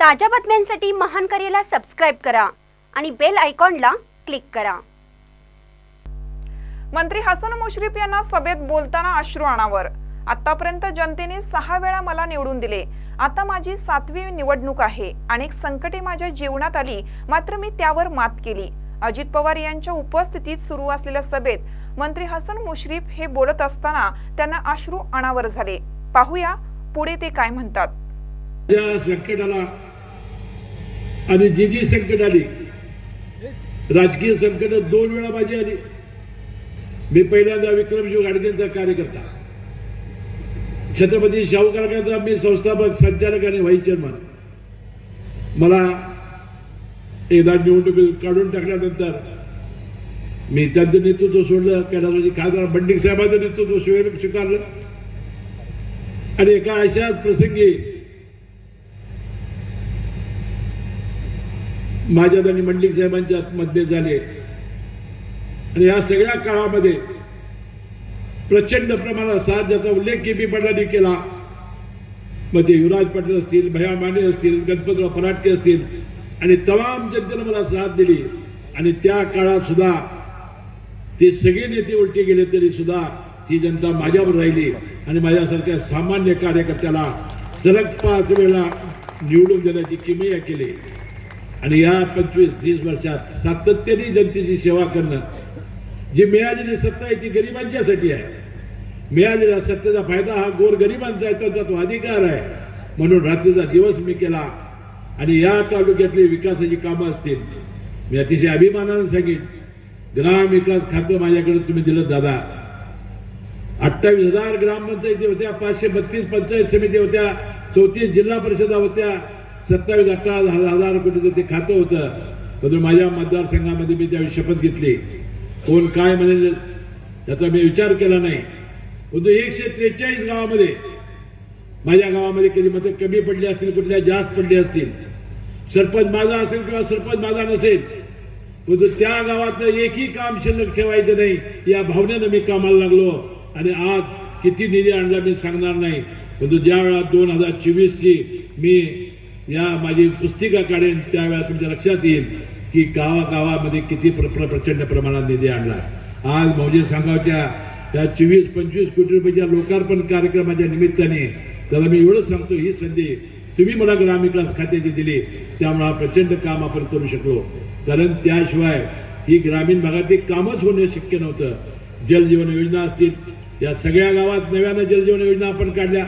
ताज्या बातम्यांसाठी महान करेला सबस्क्राईब करा आणि बेल आयकॉनला क्लिक करा. मंत्री हसन मुश्रीफ यांना सभेत बोलताना अश्रू अनावर. आतापर्यंत जनतेने सहा वेळा मला निवडून दिले. आता माझी सातवी निवडणूक आहे. अनेक संकटे माझ्या जीवनात आली. मात्र मी त्यावर मात केली. अजित पवार यांच्या उपस्थितीत सुरू असलेल्या सभेत मंत्री हसन मुश्रीफ हे बोलत असताना त्यांना अश्रू अनावर झाले. पाहूया पुढे ते काय म्हणतात. ज्या संकटाला आणि जी जी संकट आली राजकीय संकट दोन वेळा माझी आली. मी पहिल्यांदा विक्रमशिव गाडगेंचा कार्यकर्ता. छत्रपती शाहू कारखान्याचा मी संस्थापक संचालक आणि व्हाईस चेअरमन. मला एकदा निवडणुकीत काढून टाकल्यानंतर मी त्यांचं नेतृत्व सोडलं कैलासवासी म्हणजे खासदार बंडिक साहेबांचं नेतृत्व स्वीकारलं. आणि एका अशाच प्रसंगी माझ्यात आणि मंडलिक साहेबांच्यात मतभेद झाले. आणि या सगळ्या काळामध्ये प्रचंड प्रमाणात साथ ज्याचा उल्लेख के पी पाटलांनी केला. मग ते युवराज पाटील असतील भया माने असतील गणपतराव फराटके असतील आणि तमाम जनतेनं मला साथ दिली. आणि त्या काळात सुद्धा ते सगळे नेते उलटे गेले तरी सुद्धा ही जनता माझ्यावर राहिली. आणि माझ्यासारख्या सामान्य कार्यकर्त्याला सलग पाच वेळा निवडून देण्याची किमया केली. आणि या पंचवीस तीस वर्षात सातत्याने जनतेची सेवा करणं जी मिळालेली सत्ता आहे ती गरिबांच्यासाठी आहे. मिळालेला सत्तेचा फायदा हा गोर गरिबांचा आहे त्याचा तो अधिकार आहे. म्हणून रात्रीचा दिवस मी केला आणि या तालुक्यातली विकासाची कामं असतील. मी अतिशय अभिमानानं सांगेन ग्राम विकास खातं माझ्याकडे तुम्ही दिलं दादा. अठ्ठावीस हजार ग्रामपंचायती होत्या पाचशे बत्तीस पंचायत समिती होत्या चौतीस जिल्हा परिषदा होत्या सत्तावीस अठ्ठावीस हजार कोटीचं ते खातं होतं. परंतु माझ्या मतदारसंघामध्ये मी त्यावेळी शपथ घेतली. कोण काय म्हणेल याचा मी विचार केला नाही. परंतु एकशे त्रेचाळीस गावामध्ये माझ्या गावामध्ये कधी मतं कमी पडली असतील कुठल्या जास्त पडली असतील. सरपंच माझा असेल किंवा सरपंच माझा नसेल परंतु त्या गावातलं एकही काम शिल्लक ठेवायचं नाही या भावनेनं मी कामाला लागलो. आणि आज किती निधी आणला मी सांगणार नाही. परंतु ज्या वेळा दोन हजार चोवीसची मी या माझी पुस्तिका काढेन त्यावेळा तुमच्या लक्षात येईल की गावागावामध्ये किती प्र प्र- प्रचंड प्रमाणात निधी आणला. आज मौजे सांगावच्या त्या चोवीस पंचवीस कोटी रुपयाच्या लोकार्पण कार्यक्रमाच्या निमित्ताने त्याला मी एवढंच सांगतो ही संधी तुम्ही मला ग्रामविकास खात्याची दिली त्यामुळे हा प्रचंड काम आपण करू शकलो. कारण त्याशिवाय ही ग्रामीण भागातील कामच होणे शक्य नव्हतं. जलजीवन योजना असतील या सगळ्या गावात नव्यानं जलजीवन योजना आपण काढल्या.